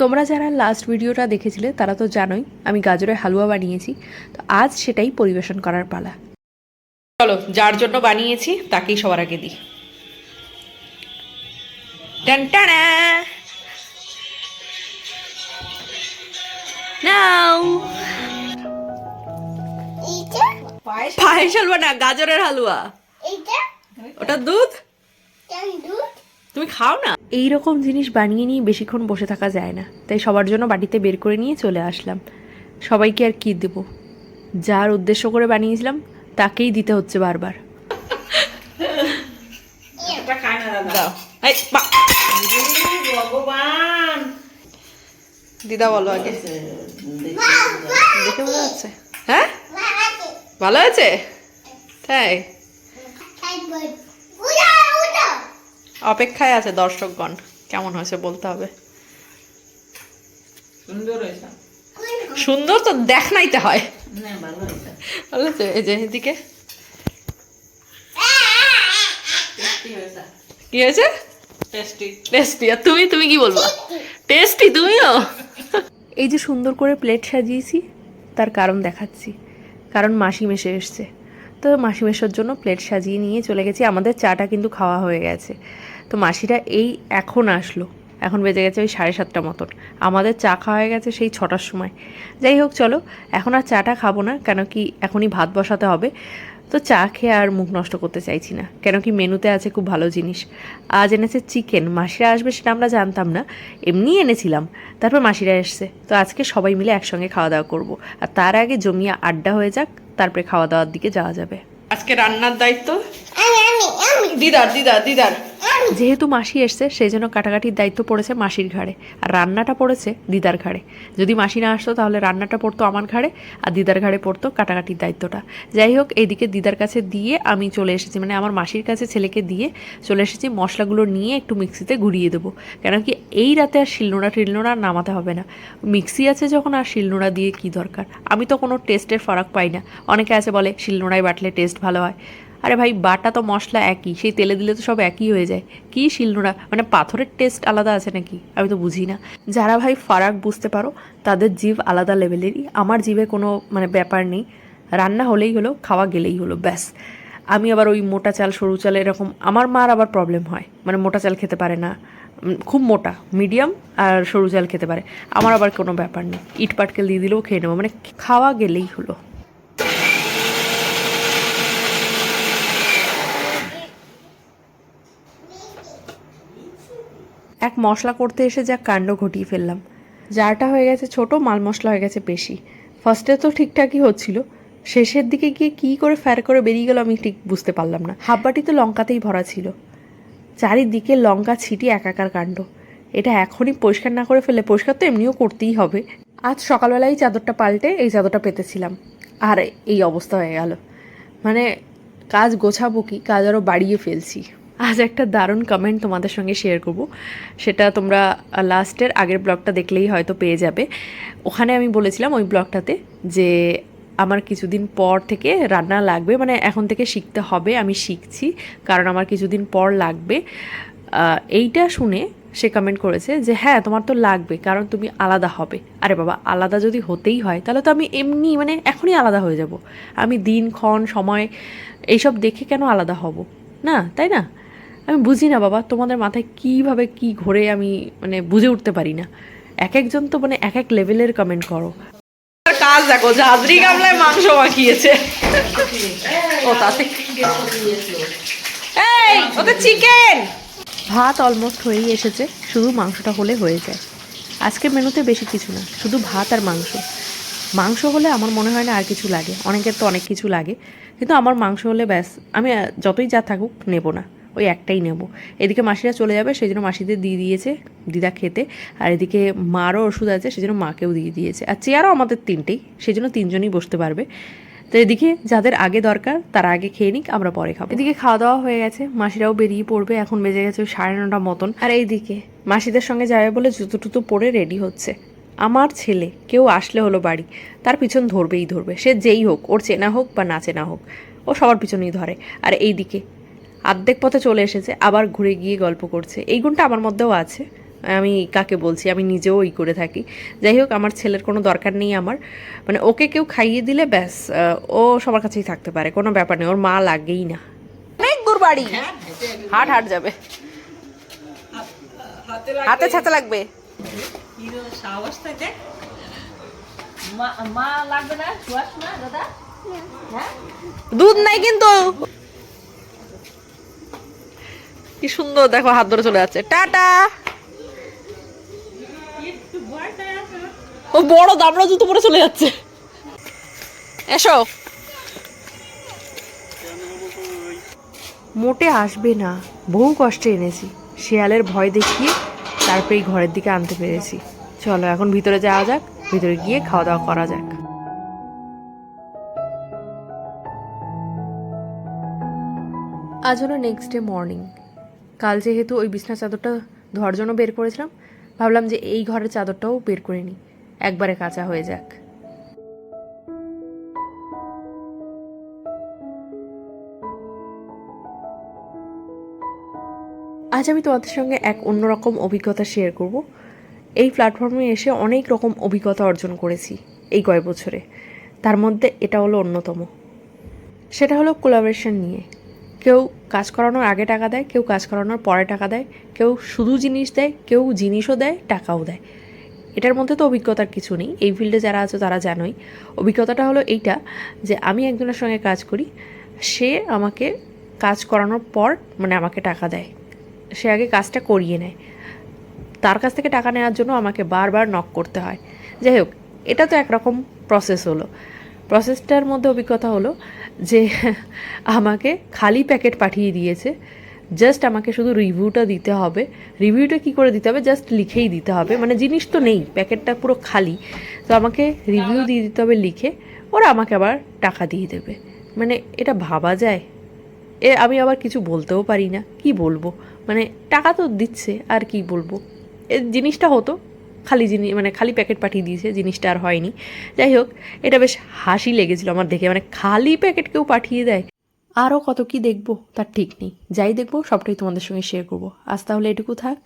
তোমরা যারা লাস্ট ভিডিওটা দেখেছিলে তারা তো জানোই আমি গাজরের হালুয়া বানিয়েছি। তো আজ সেটাই পরিবেশন করার পালা। চলো যার জন্য বানিয়েছি তাকেই সবার আগে দিই। টানটানা নাও। এইটা? পায়েস হালুয়া না গাজরের হালুয়া। ওটা দুধ? দুধ? তুমি খাও না? এই রকম জিনিস বানিয়ে নিয়ে বেশিক্ষণ বসে থাকা যায় না। তাই সবার জন্য বাড়িতে বের করে নিয়ে চলে আসলাম। সবাইকে আর কি দেব? যার উদ্দেশ্য করে বানিয়েছিলাম তাকেই দিতে হচ্ছে বারবার। দিদা। বলো আগে। দেখে মনে হচ্ছে? হ্যাঁ? ভালো আছে তাই? অপেক্ষায় আছে দর্শকগণ। কেমন হয়েছে বলতে হবে? সুন্দর হয়েছে। সুন্দর তো দেখ নাইতে হয়। না ভালো হয়েছে। ভালো এই যে এদিকে। কি হয়েছে? টেস্টি টেস্টি আর তুমি তুমি কি বলব? টেস্টি তুমিও? এই যে সুন্দর করে প্লেট সাজিয়েছি তার কারণ দেখাচ্ছি। কারণ মাসি মেশে এসছে। তো মাসি মেশোর জন্য প্লেট সাজিয়ে নিয়ে চলে গেছি। আমাদের চাটা কিন্তু খাওয়া হয়ে গেছে। তো মাসিরা এই এখন আসলো। এখন বেজে গেছে ওই সাড়ে সাতটা মতন। আমাদের চা খাওয়া হয়ে গেছে সেই ছটার সময়। যাই হোক চলো এখন আর চাটা খাব না কেন কি এখনই ভাত বসাতে হবে। তো চা খেয়ে আর মুখ নষ্ট করতে চাইছি না কেন কি মেনুতে আছে খুব ভালো জিনিস। আজ এনেছে চিকেন মাসিরা আসবে সেটা আমরা জানতাম না এমনি এনেছিলাম। তারপর মাসিরা এসছে তো আজকে সবাই মিলে একসঙ্গে খাওয়া দাওয়া করব। আর তার আগে জমিয়ে আড্ডা হয়ে যাক তারপরে খাওয়া দাওয়ার দিকে যাওয়া যাবে। আজকে রান্নার দায়িত্ব? দিদার দিদার দিদার। যেহেতু মাসি এসছে সেই জন্য কাটাকাটির দায়িত্ব পড়েছে মাসির ঘাড়ে। আর রান্নাটা পড়েছে দিদার ঘাড়ে। যদি মাসি না আসতো, তাহলে রান্নাটা পড়তো আমার ঘাড়ে, আর দিদার ঘাড়ে পড়তো কাটাকাটির দায়িত্বটা। যাই হোক এইদিকে দিদার কাছে দিয়ে আমি চলে এসেছি মানে আমার মাসির কাছে ছেলেকে দিয়ে চলে এসেছি, মশলাগুলো নিয়ে একটু মিক্সিতে ঘুরিয়ে দেবো। কেন কি এই রাতে আর শিলনোড়া টিলনোড়া নামাতে হবে না। মিক্সি আছে যখন, আর শিলনোড়া দিয়ে কি দরকার? আমি তো কোনো টেস্টের ফারাক পাই না। অনেকে আছে বলে, শিলনোড়ায় বাটলে টেস্ট ভালো হয়। আরে ভাই, বাটা তো মশলা একই, সেই তেলে দিলে তো সব একই হয়ে যায়। কি শিলনোড়া? মানে পাথরের টেস্ট আলাদা আছে নাকি? আমি তো বুঝি না যারা ভাই ফারাক বুঝতে পারো, তাদের জিভ আলাদা লেভেলেরই আমার জিভে কোনো মানে ব্যাপার নেই। রান্না হলেই হলো, খাওয়া গেলেই হলো, ব্যাস। আমি আবার ওই মোটা চাল, সরু চাল এরকম, আমার মার আবার প্রবলেম হয়। মানে মোটা চাল খেতে পারে না। খুব মোটা মিডিয়াম আর সরু চাল খেতে পারে। আমার আবার কোনো ব্যাপার নেই। ইট পাটকেল দিয়ে দিলেও খেয়ে নেব। মানে খাওয়া গেলেই হলো। এক মশলা করতে এসে যা কাণ্ড ঘটিয়ে ফেললাম। জারটা হয়ে গেছে ছোট, মাল মশলা হয়ে গেছে বেশি। ফার্স্টে তো ঠিকঠাকই হচ্ছিল। শেষের দিকে গিয়ে কী করে ফ্যার করে বেরিয়ে গেল আমি ঠিক বুঝতে পারলাম না। হাব্বাটি তো লঙ্কাতেই ভরা ছিল। চারিদিকে লঙ্কা ছিটি একাকার কাণ্ড। এটা এখনই পরিষ্কার না করে ফেলে পরিষ্কার তো এমনিও করতেই হবে। আজ সকালবেলায় চাদরটা পাল্টে এই চাদরটা পেতেছিলাম। আর এই অবস্থা হয়ে গেল। মানে কাজ গোছাবো কি? কাজ আরও বাড়িয়ে ফেলছি। আজ একটা দারুণ কমেন্ট তোমাদের সঙ্গে শেয়ার করব। সেটা তোমরা লাস্টের আগের ব্লগটা দেখলেই হয়তো পেয়ে যাবে। ওখানে আমি বলেছিলাম ওই ব্লগটাতে যে, আমার কিছুদিন পর থেকে রান্না লাগবে মানে এখন থেকে শিখতে হবে, আমি শিখছি, কারণ আমার কিছুদিন পর লাগবে। এইটা শুনে সে কমেন্ট করেছে যে হ্যাঁ তোমার তো লাগবে, কারণ তুমি আলাদা হবে। আরে বাবা, আলাদা যদি হতেই হয়, তাহলে তো আমি এমনি মানে এখনই আলাদা হয়ে যাব। আমি দিন, ক্ষণ, সময়, এইসব দেখে কেন আলাদা হব? না, তাই না? আমি বুঝি না বাবা তোমাদের মাথায় কীভাবে কি ঘোরে আমি মানে বুঝে উঠতে পারি না। এক একজন তো মানে এক এক লেভেলের কমেন্ট করো। কাজ দেখো জাজরি গামলায় মাংস মাখিয়েছে। ও তাতে এই ওতে চিকেন ভাত অলমোস্ট হয়েই এসেছে শুধু মাংসটা হলে হয়ে যায়। আজকের মেনুতে বেশি কিছু না শুধু ভাত আর মাংস। মাংস হলে আমার মনে হয় না আর কিছু লাগে অনেকের তো অনেক কিছু লাগে কিন্তু আমার মাংস হলে ব্যাস আমি যতই যা থাকুক নেব না। ওই একটাই নেব। এদিকে মাসিরা চলে যাবে, সেই জন্য মাসিদের দিয়ে দিয়েছে দিদা খেতে। আর এদিকে মারও ওষুধ আছে, সেই জন্য মাকেও দিয়ে দিয়েছে। আর চেয়ারও আমাদের তিনটেই, সেই জন্য তিনজনই বসতে পারবে। তো এদিকে যাদের আগে দরকার, তারা আগে খেয়ে নিক, আমরা পরে খাব। এদিকে খাওয়া দাওয়া হয়ে গেছে, মাসিরাও বেরিয়ে পড়বে, এখন বেজে গেছে ওই সাড়ে নটা মতন। আর এইদিকে মাসিদের সঙ্গে যাবে বলে জুতো টুতো পরে রেডি হচ্ছে। আমার ছেলে, কেউ আসলে হলো বাড়ি, তার পিছন ধরবেই ধরবে, সে যেই হোক, ওর চেনা হোক বা না চেনা হোক, ও সবার পিছনেই ধরে। আর এইদিকে আর্ধেক পথে চলে এসেছে আবার ঘুরে গিয়ে গল্প করছে। এই গুণটা আমার মধ্যেও আছে। আমি কাকে বলছি? আমি নিজেও ওই করে থাকি। যাই হোক আমার ছেলের কোনো দরকার নেই আমার। মানে ওকে কেউ খাইয়ে দিলে ব্যাস ও সবার কাছেই থাকতে পারে কোনো ব্যাপার নেই। ওর মা লাগেই না। অনেক দূর বাড়ি। হাট হাট যাবে। হাতে হাতে ছাতা লাগবে। হিরো সাহসটা দেখ। মা মা লাগবে না? শুয়াস না দাদা? হ্যাঁ দুধ নাই কিন্তু। কি সুন্দর দেখো হাত ধরে চলে যাচ্ছে। টাটা! ও বড় দামড়া জুতো পরে চলে যাচ্ছে। এসো। মোটে আসবে না বহু কষ্টে এনেছি। শেয়ালের ভয় দেখিয়ে তারপরে এই ঘরের দিকে আনতে পেরেছি। চলো এখন ভিতরে যাওয়া যাক ভিতরে গিয়ে খাওয়া দাওয়া করা যাক। আজ হলো নেক্সট ডে মর্নিং কাল যেহেতু ওই বিছনা চাদরটা ধোয়ার জন্য বের করেছিলাম, ভাবলাম যে এই ঘরের চাদরটাও বের করে নিই। একবারে কাঁচা হয়ে যাক। আজ আমি তোমাদের সঙ্গে এক অন্যরকম অভিজ্ঞতা শেয়ার করব। এই প্ল্যাটফর্মে এসে অনেক রকম অভিজ্ঞতা অর্জন করেছি এই কয়েক বছরে। তার মধ্যে এটা হলো অন্যতম। সেটা হলো কোলাবোরেশন নিয়ে। কেউ কাজ করানোর আগে টাকা দেয়, কেউ কাজ করানোর পরে টাকা দেয়, কেউ শুধু জিনিস দেয়, কেউ জিনিসও দেয়, টাকাও দেয়। এটার মধ্যে তো অভিজ্ঞতার কিছু নেই। এই ফিল্ডে যারা আছে তারা জানোই। অভিজ্ঞতাটা হলো এইটা, যে আমি একজনের সঙ্গে কাজ করি, সে আমাকে কাজ করানোর পর মানে আমাকে টাকা দেয়। সে আগে কাজটা করিয়ে নেয়। তার কাছ থেকে টাকা নেওয়ার জন্য আমাকে বারবার নক করতে হয়। যাই হোক, এটা তো একরকম প্রসেস হলো। প্রসেসটার মধ্যে অভিজ্ঞতা হলো যে আমাকে খালি প্যাকেট পাঠিয়ে দিয়েছে। জাস্ট আমাকে শুধু রিভিউটা দিতে হবে। রিভিউটা কি করে দিতে হবে? জাস্ট লিখেই দিতে হবে। মানে জিনিস তো নেই, প্যাকেটটা পুরো খালি। তো আমাকে রিভিউ দিয়ে দিতে হবে লিখে। ওরা আমাকে আবার টাকা দিয়ে দেবে। মানে এটা ভাবা যায়। এ আমি আবার কিছু বলতেও পারি না। কি বলব? মানে টাকা তো দিচ্ছে, আর কি বলব? এ জিনিসটা হতো। খালি জিনিস মানে খালি প্যাকেট পাঠিয়ে দিয়েছে, জিনিসটা আর হয়নি। যাই হোক, এটা বেশ হাসি লেগেছিলো আমার দেখে মানে খালি প্যাকেট কেউ পাঠিয়ে দেয়। আরও কত কি দেখব, তার ঠিক নেই। যাই দেখব, সবটাই তোমাদের সঙ্গে শেয়ার করব। আজ তাহলে এটুকু থাক।